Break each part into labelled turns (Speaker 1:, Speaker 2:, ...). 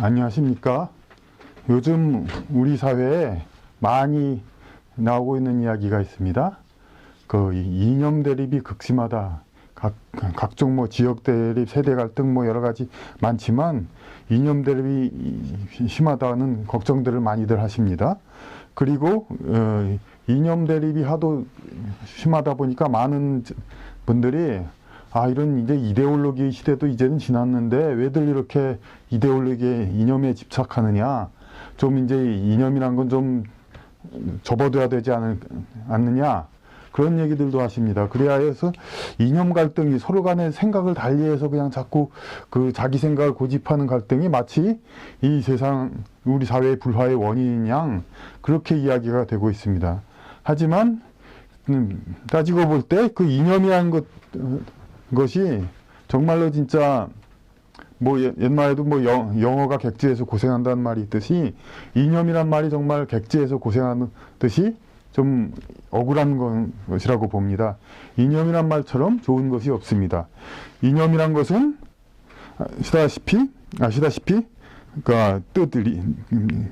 Speaker 1: 안녕하십니까. 요즘 우리 사회에 많이 나오고 있는 이야기가 있습니다. 그 이- 이념 대립이 극심하다. 각, 각종 뭐 지역 대립, 세대 갈등 뭐 여러 가지 많지만 이념 대립이 이- 심하다는 걱정들을 많이들 하십니다. 그리고 어, 이념 대립이 하도 심하다 보니까 많은 분들이 아 이런 이제 이데올로기 시대도 이제는 지났는데 왜들 이렇게 이데올로기에 이념에 집착하느냐 좀 이제 이념이란 건 좀 접어둬야 되지 않느냐 그런 얘기들도 하십니다. 그래야 해서 이념 갈등이 서로 간의 생각을 달리해서 그냥 자꾸 그 자기 생각을 고집하는 갈등이 마치 이 세상 우리 사회의 불화의 원인인 양 그렇게 이야기가 되고 있습니다. 하지만 음, 따지고 볼 때 그 이념이라는 것, 어, 것이 정말로 진짜 뭐 옛- 옛말에도 뭐 영, 영어가 객지에서 고생한다는 말이 있듯이 이념이란 말이 정말 객지에서 고생하는 듯이 좀 억울한 건- 것이라고 봅니다. 이념이란 말처럼 좋은 것이 없습니다. 이념이란 것은 아시다시피 아시다시피 그러니까 뜻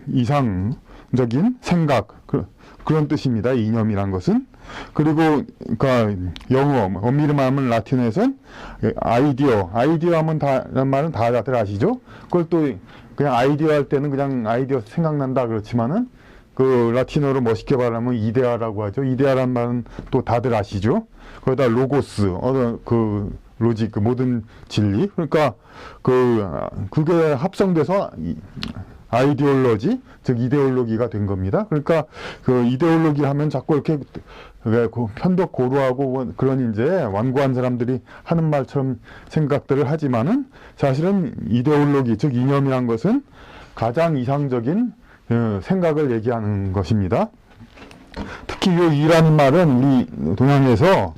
Speaker 1: 이상적인 생각 그, 그런 뜻입니다. 이념이란 것은 그리고 그러니까 영어 뭐 엄밀히 말하면 라틴어에서는 아이디어 아이디어 하면 다란 말은 다 다들 아시죠? 그걸 또 그냥 아이디어 할 때는 그냥 아이디어 생각난다 그렇지만은 그 라틴어로 멋있게 말하면 이데아라고 하죠. 이데아란 말은 또 다들 아시죠? 거기다 로고스, 어, 그 로직, 그 모든 진리. 그러니까 그 아, 그게 합성돼서 이- 아이디올로지, 즉 이데올로기가 된 겁니다. 그러니까 그 이데올로기 하면 자꾸 이렇게 편덕 고루하고 뭐 그런 이제 완고한 사람들이 하는 말처럼 생각들을 하지만은 사실은 이데올로기, 즉 이념이란 것은 가장 이상적인 어, 생각을 얘기하는 것입니다. 특히 이 이라는 말은 우리 동양에서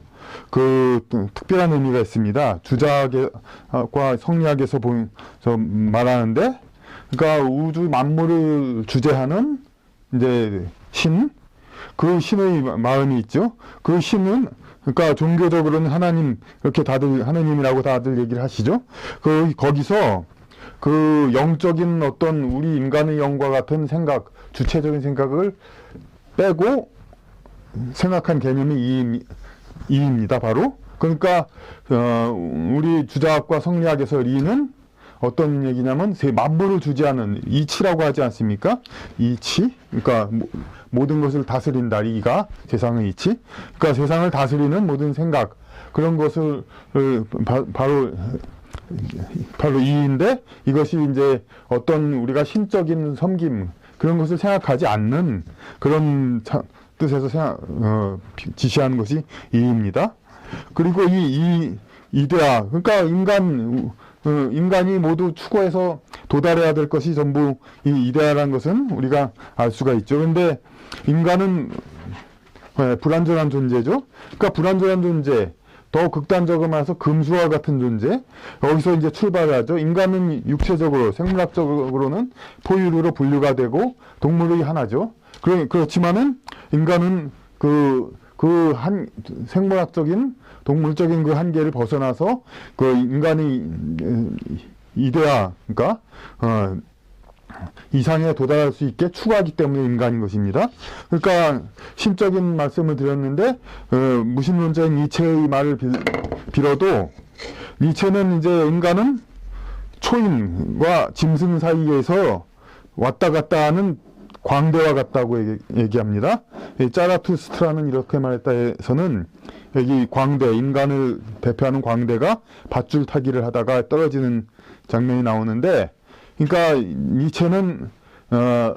Speaker 1: 그 특별한 의미가 있습니다. 주자학과 성리학에서 본, 저 말하는데, 그러니까 우주 만물을 주재하는 이제 신, 그 신의 마- 마음이 있죠. 그 신은 그러니까 종교적으로는 하나님 이렇게 다들 하나님이라고 다들 얘기를 하시죠. 그 거기서 그 영적인 어떤 우리 인간의 영과 같은 생각, 주체적인 생각을 빼고 생각한 개념이 이, 이입니다. 바로 그러니까 어, 우리 주자학과 성리학에서 리는 어떤 얘기냐면 세 만물을 주재하는 이치라고 하지 않습니까? 이치, 그러니까 모- 모든 것을 다스린다. 이가 세상의 이치. 그러니까 세상을 다스리는 모든 생각 그런 것을 어, 바, 바로 바로 이인데 이것이 이제 어떤 우리가 신적인 섬김 그런 것을 생각하지 않는 그런 차- 뜻에서 생각, 어, 비- 지시하는 것이 이입니다. 그리고 이, 이 이데아 그러니까 인간 어, 인간이 모두 추구해서 도달해야 될 것이 전부 이 이데아라는 것은 우리가 알 수가 있죠. 근데 인간은 네, 불완전한 존재죠. 그러니까 불완전한 존재, 더 극단적으로 말해서 금수와 같은 존재. 여기서 이제 출발하죠. 인간은 육체적으로, 생물학적으로는 포유류로 분류가 되고 동물의 하나죠. 그렇지만은 인간은 그, 그 한, 생물학적인, 동물적인 그 한계를 벗어나서 그 인간의 이데아, 그러니까, 어, 이상에 도달할 수 있게 추구하기 때문에 인간인 것입니다. 그러니까 심적인 말씀을 드렸는데 어, 무신론자인 니체의 말을 빌, 빌어도 니체는 이제 인간은 초인과 짐승 사이에서 왔다 갔다 하는 광대와 같다고 얘기, 얘기합니다. 이 짜라투스트라는 이렇게 말했다 해서는 여기 광대, 인간을 대표하는 광대가 밧줄 타기를 하다가 떨어지는 장면이 나오는데 그러니까 니체는 어,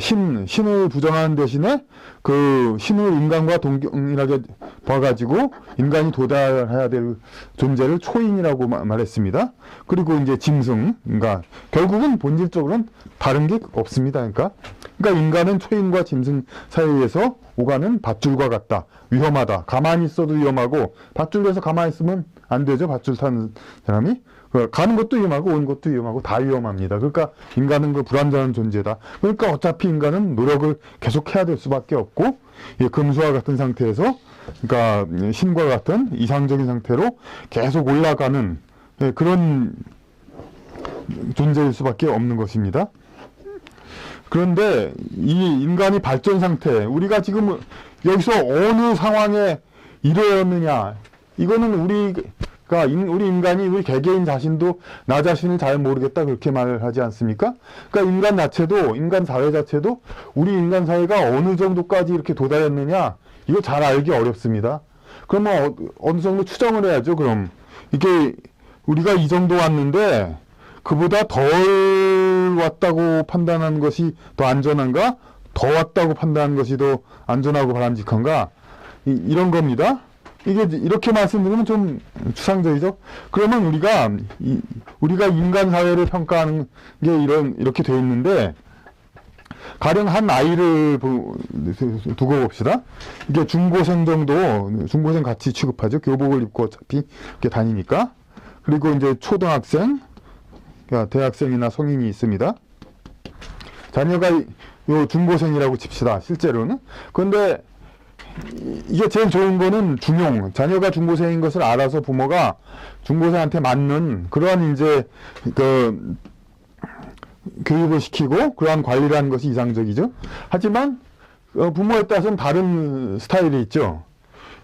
Speaker 1: 신, 신을 부정하는 대신에 그 신을 인간과 동일하게 봐가지고 인간이 도달해야 될 존재를 초인이라고 마- 말했습니다. 그리고 이제 짐승, 그러니까 결국은 본질적으로는 다른 게 없습니다. 그러니까, 그러니까 인간은 초인과 짐승 사이에서 오가는 밧줄과 같다. 위험하다. 가만히 있어도 위험하고 밧줄에서 가만히 있으면 안 되죠. 밧줄 타는 사람이. 그 가는 것도 위험하고 오는 것도 위험하고 다 위험합니다. 그러니까 인간은 그 불완전한 존재다. 그러니까 어차피 인간은 노력을 계속해야 될 수밖에 없고 이 금수와 같은 상태에서 그러니까 신과 같은 이상적인 상태로 계속 올라가는 예, 그런 존재일 수밖에 없는 것입니다. 그런데 이 인간이 발전 상태, 우리가 지금 여기서 어느 상황에 이르렀느냐, 이거는 우리 가, 인- 우리 인간이, 우리 개개인 자신도 나 자신을 잘 모르겠다, 그렇게 말을 하지 않습니까? 그러니까 인간 자체도, 인간 사회 자체도 우리 인간 사회가 어느 정도까지 이렇게 도달했느냐, 이거 잘 알기 어렵습니다. 그러면 어, 어느 정도 추정을 해야죠, 그럼. 이게 우리가 이 정도 왔는데, 그보다 덜 왔다고 판단하는 것이 더 안전한가? 더 왔다고 판단하는 것이 더 안전하고 바람직한가? 이, 런 겁니다. 이게 이렇게 말씀드리면 좀 추상적이죠. 그러면 우리가 이, 우리가 인간 사회를 평가하는 게 이런 이렇게 돼 있는데 가령 한 아이를 보- 두고 봅시다. 이게 중고생 정도 중고생 같이 취급하죠. 교복을 입고 어차피 이렇게 다니니까. 그리고 이제 초등학생, 대학생이나 성인이 있습니다. 자녀가 이- 요 중고생이라고 칩시다. 실제로는. 그런데 이- 이게 제일 좋은 거는 중용. 자녀가 중고생인 것을 알아서 부모가 중고생한테 맞는 그러한 이제 그 교육을 시키고 그러한 관리를 하는 것이 이상적이죠. 하지만 어, 부모에 따라서는 다른 스타일이 있죠.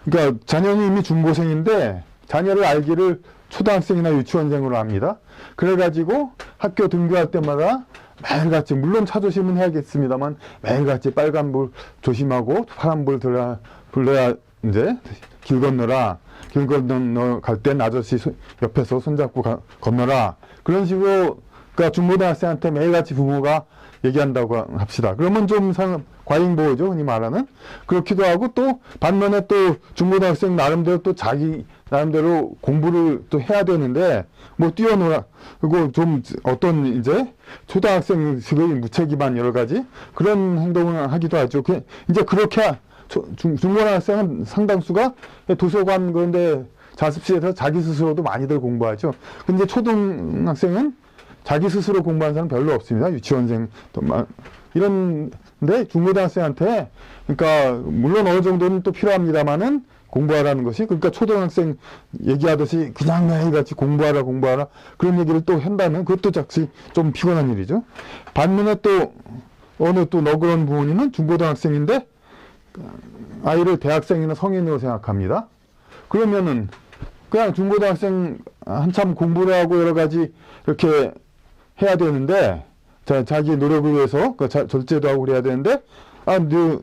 Speaker 1: 그러니까 자녀는 이미 중고생인데 자녀를 알기를 초등학생이나 유치원생으로 합니다. 그래가지고 학교 등교할 때마다 매일같이 물론 차 조심은 해야겠습니다만 매일같이 빨간 불 조심하고 파란 불 들어 불러야 이제 길 건너라 길 건너 갈 땐 아저씨 손- 옆에서 손잡고 가- 건너라 그런 식으로 그러니까 중고등학생한테 매일같이 부모가 얘기한다고 합시다. 그러면 좀 상, 과잉보호죠, 흔히 말하는. 그렇기도 하고 또 반면에 또 중고등학생 나름대로 또 자기 나름대로 공부를 또 해야 되는데 뭐 뛰어놀아 그리고 좀 어떤 이제 초등학생식의 무책임한 여러 가지 그런 행동을 하기도 하죠. 그 이제 그렇게 중고등학생은 상당수가 도서관 그런데 자습실에서 자기 스스로도 많이들 공부하죠. 근데 초등학생은 자기 스스로 공부하는 사람 별로 없습니다. 유치원생 이런데 중고등학생한테 그러니까 물론 어느 정도는 또 필요합니다만은 공부하라는 것이 그러니까 초등학생 얘기하듯이 그냥 매일같이 공부하라 공부하라 그런 얘기를 또 한다면 그것도 jak시 좀 피곤한 일이죠. 반면에 또 어느 또 너그러운 부모님은 중고등학생인데 아이를 대학생이나 성인으로 생각합니다. 그러면은 그냥 중고등학생 한참 공부를 하고 여러 가지 이렇게 해야 되는데 자, 자기 노력을 위해서 그 자, 절제도 하고 그래야 되는데 아, 너,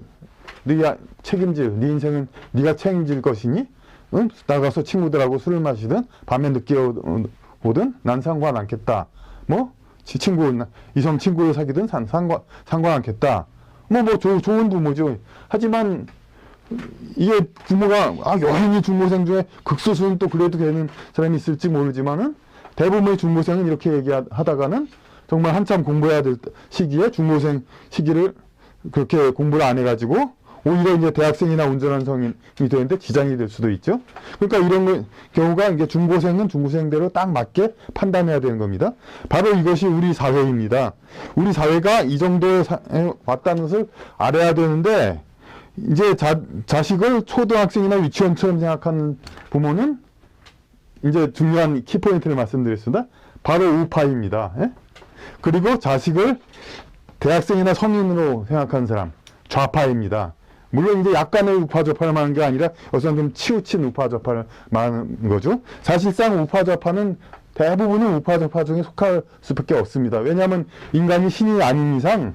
Speaker 1: 네가 책임질, 네 인생은 네가 책임질 것이니 응? 나가서 친구들하고 술을 마시든 밤에 늦게 오- 오든 난 상관 않겠다. 뭐 지- 친구 이성 친구를 사귀든 상, 상관 상관 않겠다. 뭐뭐 좋은 부모죠. 하지만 이게 부모가 아 여행이 중고생 중에 극소수는 또 그래도 되는 사람이 있을지 모르지만은 대부분의 중고생은 이렇게 얘기하다가는 정말 한참 공부해야 될 시기에 중고생 시기를 그렇게 공부를 안 해가지고 오히려 이제 대학생이나 운전한 성인이 되는데 지장이 될 수도 있죠. 그러니까 이런 거- 경우가 이제 중고생은 중고생대로 딱 맞게 판단해야 되는 겁니다. 바로 이것이 우리 사회입니다. 우리 사회가 이 정도에 왔다는 것을 알아야 되는데 이제 자, 자식을 초등학생이나 유치원처럼 생각하는 부모는 이제 중요한 키포인트를 말씀드렸습니다. 바로 우파입니다. 예? 그리고 자식을 대학생이나 성인으로 생각하는 사람, 좌파입니다. 물론 이제 약간의 우파 좌파를 말하는 게 아니라 여기서는 좀 치우친 우파 좌파를 말하는 거죠. 사실상 우파 좌파는 대부분은 우파 좌파 중에 속할 수밖에 없습니다. 왜냐하면 인간이 신이 아닌 이상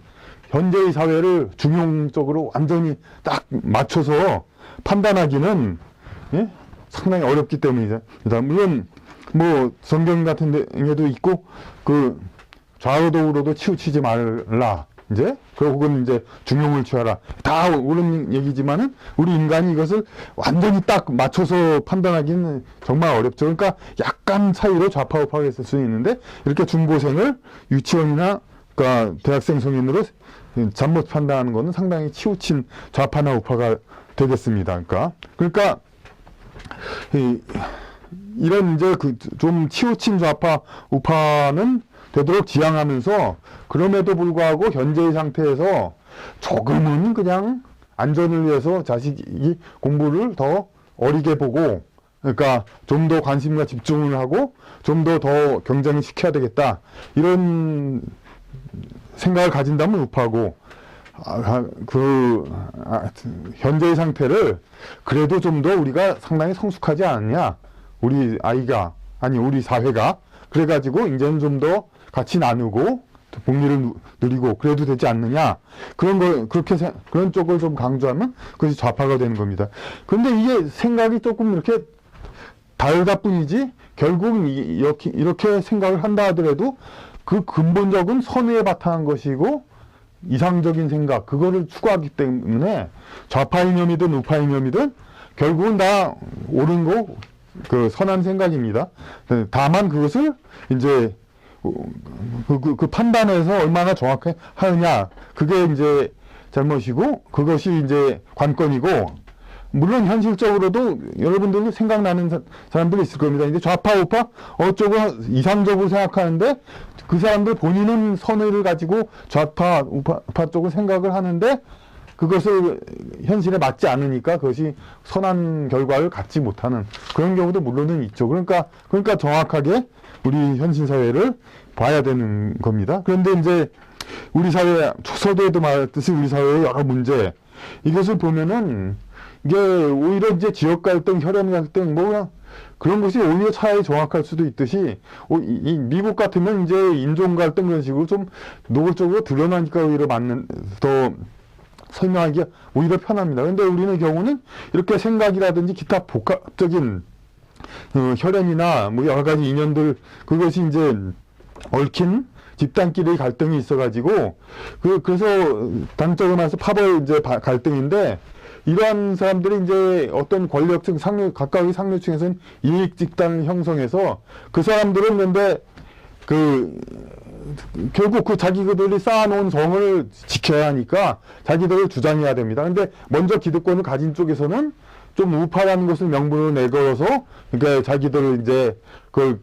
Speaker 1: 현재의 사회를 중용적으로 완전히 딱 맞춰서 판단하기는 예? 상당히 어렵기 때문이다. 물론 뭐 성경 같은 데에도 있고 그 좌우도우로도 치우치지 말라. 이제 그 혹은 이제 중용을 취하라. 다 옳은 얘기지만은 우리 인간이 이것을 완전히 딱 맞춰서 판단하기는 정말 어렵죠. 그러니까 약간 차이로 좌파 우파가 있을 수는 있는데 이렇게 중고생을 유치원이나 그러니까 대학생 성인으로 잘못 판단하는 것은 상당히 치우친 좌파나 우파가 되겠습니다. 그러니까 그러니까 이, 이런 이제 그 좀 치우친 좌파 우파는 되도록 지향하면서 그럼에도 불구하고 현재의 상태에서 조금은 그냥 안전을 위해서 자식이 공부를 더 어리게 보고 그러니까 좀 더 관심과 집중을 하고 좀 더 더 경쟁을 시켜야 되겠다. 이런 생각을 가진다면 우파고 아, 그 아, 현재의 상태를 그래도 좀 더 우리가 상당히 성숙하지 않았냐. 우리 아이가 아니 우리 사회가. 그래가지고 이제는 좀 더 같이 나누고 복리를 누- 누리고 그래도 되지 않느냐 그런 거 그렇게 세- 그런 쪽을 좀 강조하면 그것이 좌파가 되는 겁니다. 근데 이게 생각이 조금 이렇게 다르다 뿐이지 결국 이- 이렇게, 이렇게 생각을 한다 하더라도 그 근본적인 선의에 바탕한 것이고 이상적인 생각 그거를 추구하기 때문에 좌파 이념이든 우파 이념이든 결국은 다 옳은 거 그 선한 생각입니다. 네, 다만 그것을 이제 그, 그, 그 판단에서 얼마나 정확히 하느냐 그게 이제 잘못이고 그것이 이제 관건이고 물론 현실적으로도 여러분들이 생각나는 사, 사람들이 있을 겁니다. 이제 좌파 우파 어쩌고 이상적으로 생각하는데 그 사람들 본인은 선의를 가지고 좌파 우파, 우파 쪽을 생각을 하는데 그것을 현실에 맞지 않으니까 그것이 선한 결과를 갖지 못하는 그런 경우도 물론은 있죠. 그러니까 그러니까 정확하게 우리 현실 사회를 봐야 되는 겁니다. 그런데 이제 우리 사회 서두에도 말했듯이 우리 사회의 여러 문제 이것을 보면은 이게 오히려 이제 지역 갈등, 혈연 갈등 뭐 그냥 그런 것이 오히려 차라리 정확할 수도 있듯이 오, 이, 이 미국 같으면 이제 인종 갈등 그런 식으로 좀 노골적으로 드러나니까 오히려 맞는 더 설명하기가 오히려 편합니다. 근데 우리는 경우는 이렇게 생각이라든지 기타 복합적인 어, 혈연이나 뭐 여러 가지 인연들 그것이 이제 얽힌 집단끼리 갈등이 있어가지고 그 그래서 단적으로 말해서 파벌 이제 바- 갈등인데 이러한 사람들이 이제 어떤 권력층 상류 각각의 상류층에서는 이익 집단을 형성해서 그 사람들은 근데 그 결국 그 자기들이 쌓아놓은 정을 지켜야 하니까 자기들을 주장해야 됩니다. 근데 먼저 기득권을 가진 쪽에서는 좀 우파라는 것을 명분으로 내걸어서 그러니까 자기들을 이제 그걸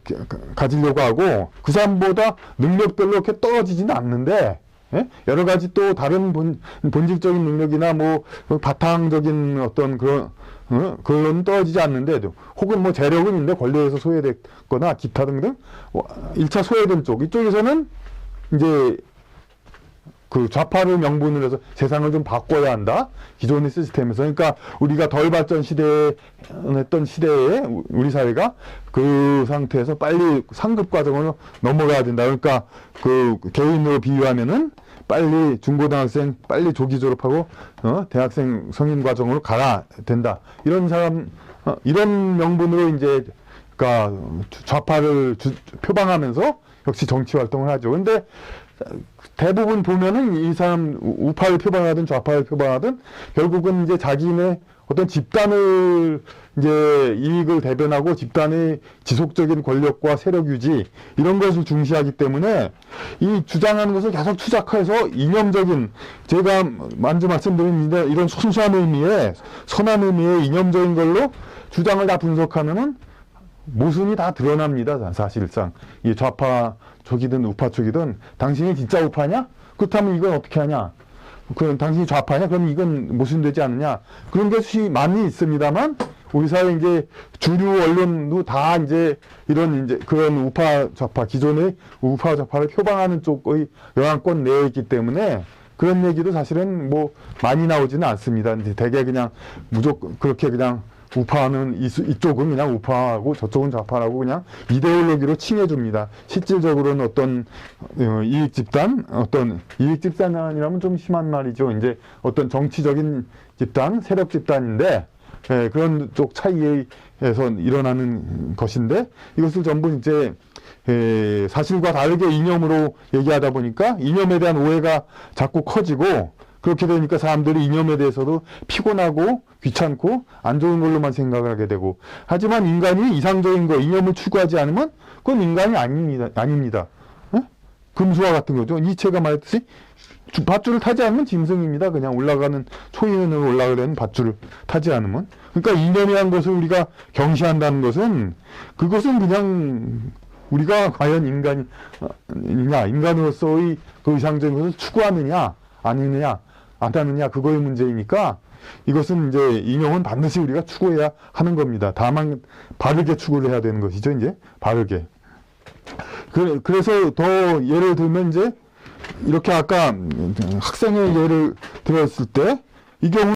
Speaker 1: 가지려고 하고 그 사람보다 능력별로 이렇게 떨어지지는 않는데 예? 여러 가지 또 다른 본, 본질적인 능력이나 뭐 바탕적인 어떤 그런 어? 그런 떨어지지 않는데도 혹은 뭐 재력은 있는데 권력에서 소외됐거나 기타 등등 어, 1차 소외된 쪽 이쪽에서는 이제 그 좌파를 명분으로 해서 세상을 좀 바꿔야 한다. 기존의 시스템에서. 그러니까 우리가 덜 발전 시대에 했던 시대에 우리 사회가 그 상태에서 빨리 상급 과정으로 넘어가야 된다. 그러니까 그 개인으로 비유하면은 빨리 중고등학생 빨리 조기 졸업하고 어 대학생 성인 과정으로 가야 된다. 이런 사람 어, 이런 명분으로 이제 그러니까 좌파를 주- 표방하면서 역시 정치 활동을 하죠. 근데 대부분 보면은 이 사람 우- 우파를 표방하든 좌파를 표방하든 결국은 이제 자기네 어떤 집단을 이제 이익을 대변하고 집단의 지속적인 권력과 세력 유지 이런 것을 중시하기 때문에 이 주장하는 것을 계속 추적해서 이념적인 제가 먼저 말씀드린 이런 순수한 의미의 선한 의미의 이념적인 걸로 주장을 다 분석하면은 모순이 다 드러납니다. 사실상 이 좌파 쪽이든 우파 쪽이든 당신이 진짜 우파냐? 그렇다면 이건 어떻게 하냐? 그럼 당신이 좌파냐? 그럼 이건 모순되지 않느냐? 그런 것이 많이 있습니다만 우리 사회 이제 주류 언론도 다 이제 이런 이제 그런 우파 좌파 기존의 우파 좌파를 표방하는 쪽의 영향권 내에 있기 때문에 그런 얘기도 사실은 뭐 많이 나오지는 않습니다. 이제 대개 그냥 무조건 그렇게 그냥 우파는 이, 이쪽은 그냥 우파하고 저쪽은 좌파라고 그냥 이데올로기로 칭해줍니다. 실질적으로는 어떤 어, 이익 집단, 어떤 이익 집단이라면 좀 심한 말이죠. 이제 어떤 정치적인 집단, 세력 집단인데 예, 그런 쪽 차이에서 일어나는 것인데 이것을 전부 이제 에, 사실과 다르게 이념으로 얘기하다 보니까 이념에 대한 오해가 자꾸 커지고 그렇게 되니까 사람들이 이념에 대해서도 피곤하고 귀찮고 안 좋은 걸로만 생각을 하게 되고 하지만 인간이 이상적인 거 이념을 추구하지 않으면 그건 인간이 아닙니다. 아닙니다. 어? 금수와 같은 거죠. 니체가 말했듯이 주- 밧줄을 타지 않으면 짐승입니다. 그냥 올라가는 초인으로 올라가려는 밧줄을 타지 않으면. 그러니까 이념이라는 것을 우리가 경시한다는 것은 그것은 그냥 우리가 과연 인간이냐, 인간으로서의 그 이상적인 것을 추구하느냐, 아니느냐, 안 하느냐, 그거의 문제이니까 이것은 이제 인용은 반드시 우리가 추구해야 하는 겁니다. 다만 바르게 추구를 해야 되는 것이죠. 이제 바르게. 그, 그래서 더 예를 들면 이제 이렇게 아까 학생의 예를 들었을 때 이 경우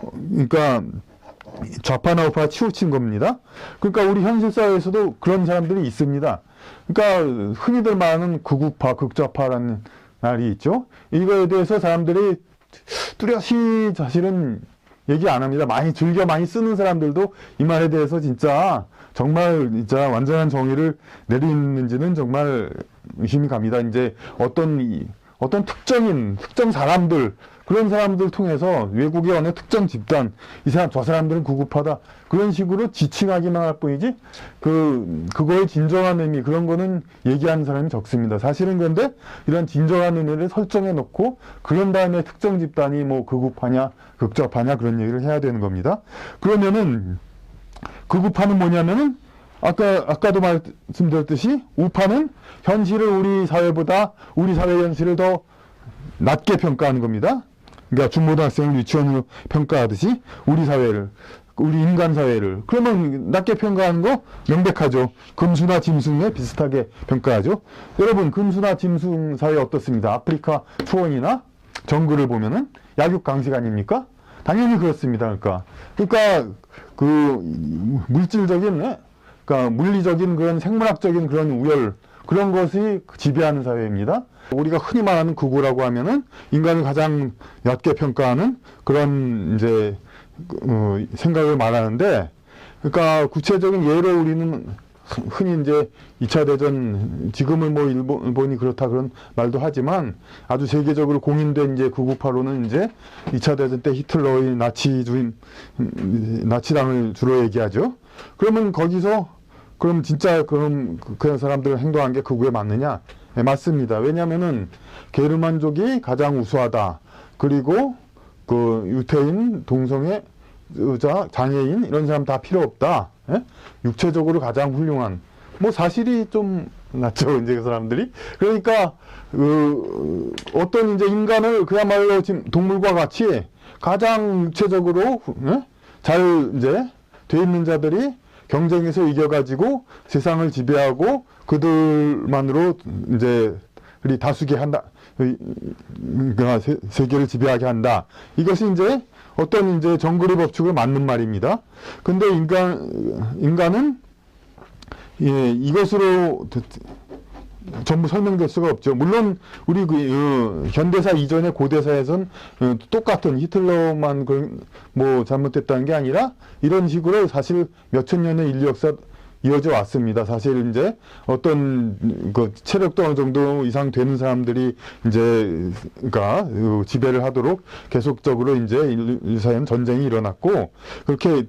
Speaker 1: 그러니까 좌파나 우파 치우친 겁니다. 그러니까 우리 현실 사회에서도 그런 사람들이 있습니다. 그러니까 흔히들 말하는 극우파, 극좌파라는 말이 있죠. 이거에 대해서 사람들이 뚜렷이 사실은 얘기 안 합니다. 많이 즐겨 많이 쓰는 사람들도 이 말에 대해서 진짜 정말 진짜 완전한 정의를 내리는지는 정말 의심이 갑니다. 이제 어떤 이- 어떤 특정인 특정 사람들 그런 사람들 통해서 외국의 어느 특정 집단 이 사람 저 사람들은 구급하다 그런 식으로 지칭하기만 할 뿐이지 그 그거의 진정한 의미 그런 거는 얘기하는 사람이 적습니다. 사실은 그런데 이런 진정한 의미를 설정해 놓고 그런 다음에 특정 집단이 뭐 극우파냐 극좌파냐 그런 얘기를 해야 되는 겁니다. 그러면은 극우파는 뭐냐면은 아까 아까도 말씀드렸듯이 우파는 현실을 우리 사회보다 우리 사회 현실을 더 낮게 평가하는 겁니다. 그러니까 중고등학생을 유치원으로 평가하듯이 우리 사회를 우리 인간 사회를 그러면 낮게 평가하는 거 명백하죠. 금수나 짐승에 비슷하게 평가하죠. 여러분 금수나 짐승 사회 어떻습니다. 아프리카 초원이나 정글을 보면은 약육 강식 아닙니까? 당연히 그렇습니다. 그러니까 그러니까 그 물질적인 네? 그러니까 물리적인 그런 생물학적인 그런 우열 그런 것이 지배하는 사회입니다. 우리가 흔히 말하는 극우라고 하면은 인간을 가장 얕게 평가하는 그런 이제 어, 생각을 말하는데 그러니까 구체적인 예로 우리는 흔히 이제 2차 대전 지금은 뭐 일본, 일본이 그렇다 그런 말도 하지만 아주 세계적으로 공인된 이제 극우파로는 이제 2차 대전 때 히틀러의 나치주의 음, 나치당을 주로 얘기하죠. 그러면 거기서 그럼 진짜 그럼 그- 그런 사람들 행동한 게 극우에 맞느냐? 네, 맞습니다. 왜냐하면은 게르만족이 가장 우수하다. 그리고 그 유태인, 동성애, 의자, 장애인 이런 사람 다 필요 없다. 예? 육체적으로 가장 훌륭한. 뭐 사실이 좀 낫죠 이제 그 사람들이. 그러니까 그 어떤 이제 인간을 그야말로 지금 동물과 같이 가장 육체적으로 예? 잘 이제 돼 있는 자들이 경쟁에서 이겨가지고 세상을 지배하고 그들만으로 이제 우리 다수게 한다. 세- 세계를 지배하게 한다. 이것이 이제 어떤 이제 정글의 법칙을 맞는 말입니다. 근데 인간 인간은 예, 이것으로 전부 설명될 수가 없죠. 물론 우리 그 어, 현대사 이전의 고대사에선 어, 똑같은 히틀러만 그, 뭐 잘못됐다는 게 아니라 이런 식으로 사실 몇천 년의 인류 역사 이어져 왔습니다. 사실 이제 어떤 그 체력도 어느 정도 이상 되는 사람들이 이제 어, 지배를 하도록 계속적으로 이제 사회는 전쟁이 일어났고 그렇게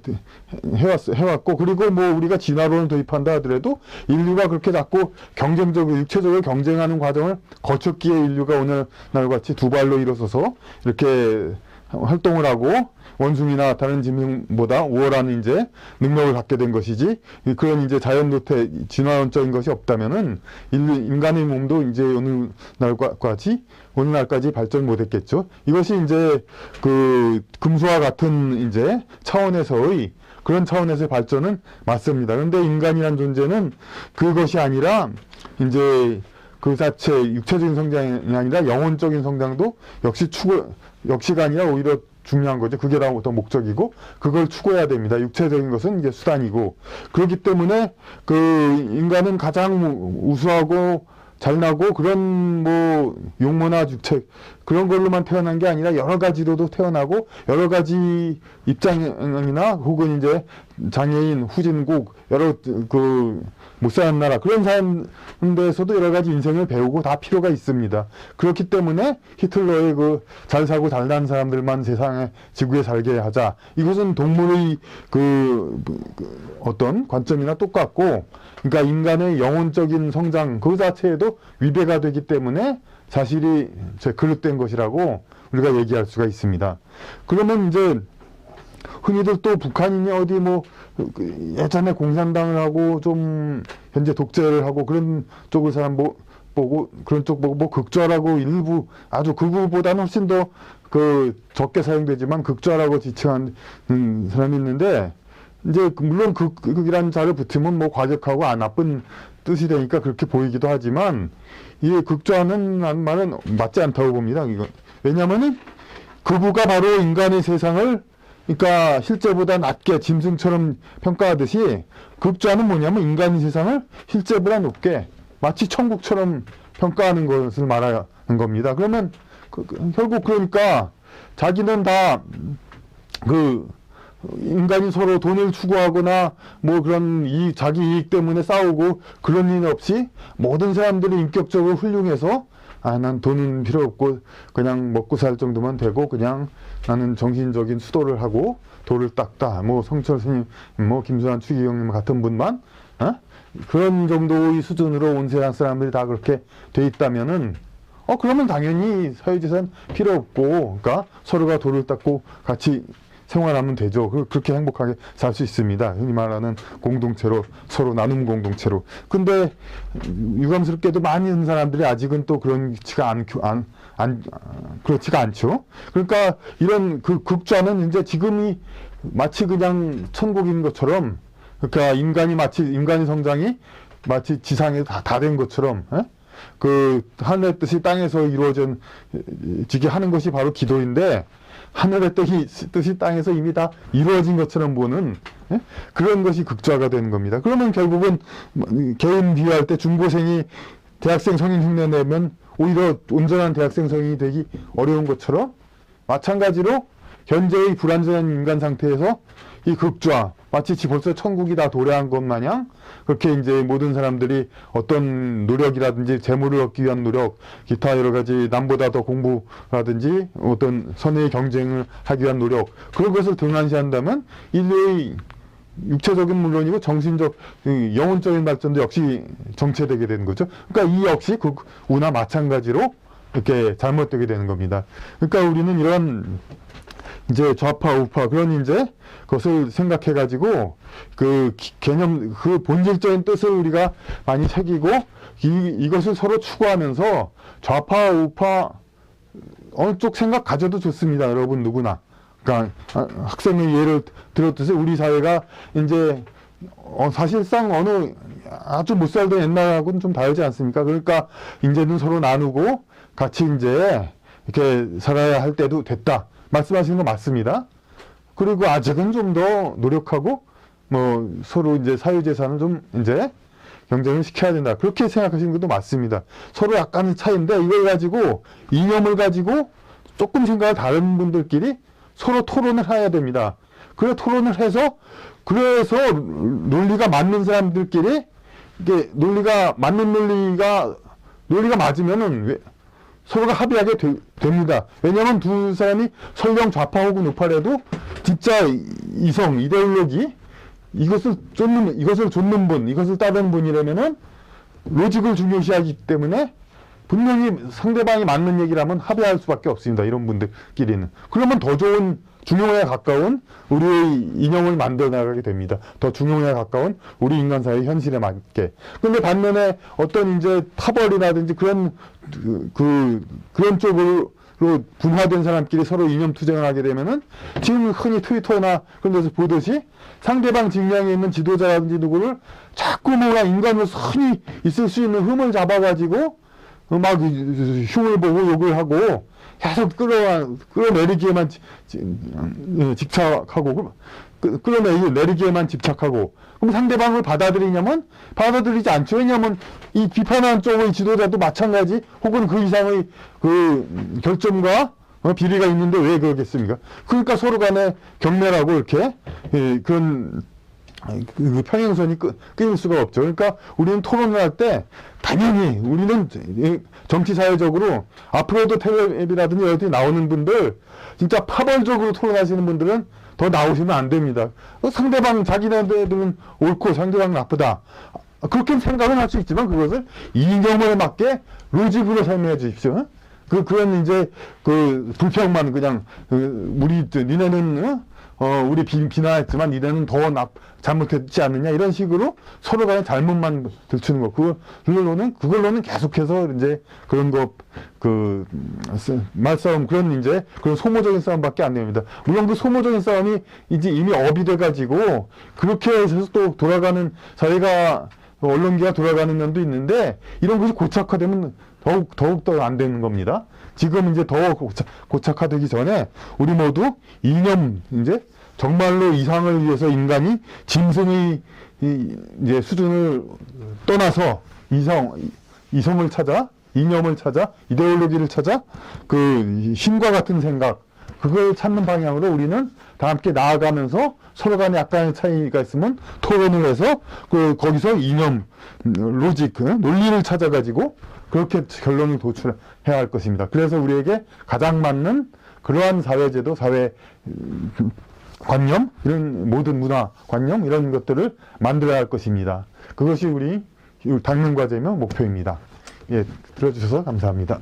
Speaker 1: 해왔 해왔고 그리고 뭐 우리가 진화론을 도입한다 하더라도 인류가 그렇게 자꾸 경쟁적으로 육체적으로 경쟁하는 과정을 거쳤기에 인류가 오늘날 같이 두 발로 일어서서 이렇게 활동을 하고 원숭이나 다른 짐승보다 우월한 이제 능력을 갖게 된 것이지 그런 이제 자연 도태 진화론적인 것이 없다면은 인간의 몸도 이제 오늘날까지 오늘날까지 발전 못했겠죠. 이것이 이제 그 금수와 같은 이제 차원에서의 그런 차원에서의 발전은 맞습니다. 그런데 인간이란 존재는 그것이 아니라 이제 그 자체 육체적인 성장이 아니라 영혼적인 성장도 역시 추구 역시가 아니라 오히려 중요한 거죠. 그게 다 어떤 목적이고 그걸 추구해야 됩니다. 육체적인 것은 이제 수단이고 그렇기 때문에 그 인간은 가장 우수하고 잘나고 그런 뭐 용모나 주책 그런 걸로만 태어난 게 아니라 여러 가지로도 태어나고 여러 가지 입장이나 혹은 이제 장애인 후진국 여러 그 못 사는 나라 그런 사람들에서도 여러 가지 인생을 배우고 다 필요가 있습니다. 그렇기 때문에 히틀러의 그잘 사고 잘 나는 사람들만 세상에 지구에 살게 하자. 이것은 동물의 그, 그 어떤 관점이나 똑같고, 그러니까 인간의 영혼적인 성장 그 자체에도 위배가 되기 때문에 사실이 제 그릇된 것이라고 우리가 얘기할 수가 있습니다. 그러면 이제 흔히들 또 북한이니 어디 뭐그 예전에 공산당을 하고 좀 현재 독재를 하고 그런 쪽을 사람 뭐 보고 그런 쪽 보고 뭐 극좌라고 일부 아주 극우보다는 훨씬 더 그 적게 사용되지만 극좌라고 지칭하는 음, 사람이 있는데 이제 그 물론 극, 극이라는 자를 붙이면 뭐 과격하고 안 나쁜 뜻이 되니까 그렇게 보이기도 하지만 이 극좌는 한 말은 맞지 않다고 봅니다. 이거 왜냐하면은 극우가 바로 인간의 세상을 그러니까 실제보다 낮게 짐승처럼 평가하듯이 극좌는 뭐냐면 인간의 세상을 실제보다 높게 마치 천국처럼 평가하는 것을 말하는 겁니다. 그러면 그- 그- 결국 그러니까 자기는 다 그 인간이 서로 돈을 추구하거나 뭐 그런 이 자기 이익 때문에 싸우고 그런 일 없이 모든 사람들이 인격적으로 훌륭해서 아 난 돈은 필요 없고 그냥 먹고 살 정도만 되고 그냥 나는 정신적인 수도를 하고 돌을 닦다 뭐 성철 스님 뭐 김수환 추기경님 같은 분만 어? 그런 정도의 수준으로 온 세상 사람들이 다 그렇게 돼 있다면은 어 그러면 당연히 사회재산 필요 없고 그러니까 서로가 돌을 닦고 같이 생활하면 되죠. 그- 그렇게 행복하게 살 수 있습니다. 흔히 말하는 공동체로 서로 나눔 공동체로. 근데 유감스럽게도 많은 사람들이 아직은 또 그렇지가 않, 안, 안 아, 그렇지가 않죠. 그러니까 이런 그 극좌는 이제 지금이 마치 그냥 천국인 것처럼 그러니까 인간이 마치 인간의 성장이 마치 지상에 다다된 것처럼 에? 그 하늘의 뜻이 땅에서 이루어지게 하는 것이 바로 기도인데 하늘의 뜻이, 뜻이 땅에서 이미 다 이루어진 것처럼 보는 예? 그런 것이 극좌가 되는 겁니다. 그러면 결국은 개인 비유할 때 중고생이 대학생 성인 흉내 내면 오히려 온전한 대학생 성인이 되기 어려운 것처럼 마찬가지로 현재의 불완전한 인간 상태에서 이 극좌 마치 지 벌써 천국이 다 도래한 것 마냥 그렇게 이제 모든 사람들이 어떤 노력이라든지 재물을 얻기 위한 노력, 기타 여러 가지 남보다 더 공부라든지 어떤 선의 경쟁을 하기 위한 노력 그런 것을 등한시한다면 인류의 육체적인 물론이고 정신적 이 영혼적인 발전도 역시 정체되게 되는 거죠. 그러니까 이 역시 그 우나 마찬가지로 이렇게 잘못되게 되는 겁니다. 그러니까 우리는 이런 이제 좌파 우파 그런 이제 그것을 생각해 가지고 그 기- 개념 그 본질적인 뜻을 우리가 많이 새기고 이, 이것을 서로 추구하면서 좌파 우파 어느 쪽 생각 가져도 좋습니다 여러분 누구나 그러니까 아, 학생의 예를 들었듯이 우리 사회가 이제 어, 사실상 어느 아주 못 살던 옛날하고는 좀 다르지 않습니까? 그러니까 이제는 서로 나누고 같이 이제 이렇게 살아야 할 때도 됐다. 말씀하시는 거 맞습니다. 그리고 아직은 좀 더 노력하고 뭐 서로 이제 사유재산을 좀 이제 경쟁을 시켜야 된다. 그렇게 생각하시는 것도 맞습니다. 서로 약간의 차이인데 이걸 가지고 이념을 가지고 조금 생각을 다른 분들끼리 서로 토론을 해야 됩니다. 그래 토론을 해서 그래서 논리가 맞는 사람들끼리 이게 논리가 맞는 논리가 논리가 맞으면은 왜- 서로가 합의하게 되, 됩니다. 왜냐하면 두 사람이 설령 좌파 혹은 우파라도 진짜 이성 이데올로기 이것을 쫓는 이것을 쫓는 분 이것을 따르는 분이라면은 로직을 중요시하기 때문에 분명히 상대방이 맞는 얘기라면 합의할 수밖에 없습니다. 이런 분들끼리는. 그러면 더 좋은 중용에 가까운 우리의 인형을 만들어 나가게 됩니다. 더 중용에 가까운 우리 인간 사회의 현실에 맞게. 근데 반면에 어떤 이제 타벌이라든지 그런 그, 그 그런 쪽으로 분화된 사람끼리 서로 이념 투쟁을 하게 되면은 지금 흔히 트위터나 그런 데서 보듯이 상대방 직량에 있는 지도자라든지 누구를 자꾸 뭐가 인간으로서 흔히 있을 수 있는 흠을 잡아가지고 어, 막 흉을 보고 욕을 하고 계속 끌어 끌어내리기에만 지- 지- 어, 집착하고 그- 끌어내리기에만 집착하고 그럼 상대방을 받아들이냐면 받아들이지 않죠. 왜냐하면 이 비판하는 쪽의 지도자도 마찬가지 혹은 그 이상의 그 결점과 어, 비리가 있는데 왜 그러겠습니까? 그러니까 서로 간에 경멸하고 이렇게 예, 그런 그, 그 평행선이 끊, 끊일 수가 없죠. 그러니까 우리는 토론을 할 때 당연히 우리는 이 정치 사회적으로 앞으로도 텔레비라든지 어디 나오는 분들 진짜 파벌적으로 토론하시는 분들은 더 나오시면 안 됩니다. 어, 상대방 자기네들은 옳고 상대방 나쁘다. 아, 그렇게 생각은 할 수 있지만 그것을 이념에 맞게 로직으로 설명해 주십시오. 그, 그런 이제, 그, 불평만 그냥, 그, 우리, 저, 니네는, 어? 어, 우리 비, 비난했지만 니네는 더 나, 잘못했지 않느냐 이런 식으로 서로 간에 잘못만 들추는 거 그걸로는 그걸로는 계속해서 이제 그런 거 그 말싸움 그런 이제 그런 소모적인 싸움밖에 안 됩니다. 물론 그 소모적인 싸움이 이제 이미 업이 돼 가지고 그렇게 해서 또 돌아가는 사회가 언론계가 돌아가는 면도 있는데 이런 것이 고착화되면 더욱 더욱 더 안 되는 겁니다. 지금 이제 더 고착, 고착 화되기 전에 우리 모두 이념 이제 정말로 이상을 위해서 인간이 짐승의 이- 이제 수준을 떠나서 이성 이성을 찾아 이념을 찾아 이데올로기를 찾아 그 신과 같은 생각 그걸 찾는 방향으로 우리는 다 함께 나아가면서 서로 간에 약간의 차이가 있으면 토론을 해서 그 거기서 이념 음, 로직 그 논리를 찾아가지고 그렇게 결론을 도출해야 할 것입니다. 그래서 우리에게 가장 맞는 그러한 사회제도 사회 음, 관념 이런 모든 문화 관념 이런 것들을 만들어야 할 것입니다. 그것이 우리 당면 과제며 목표입니다. 예, 들어주셔서 감사합니다.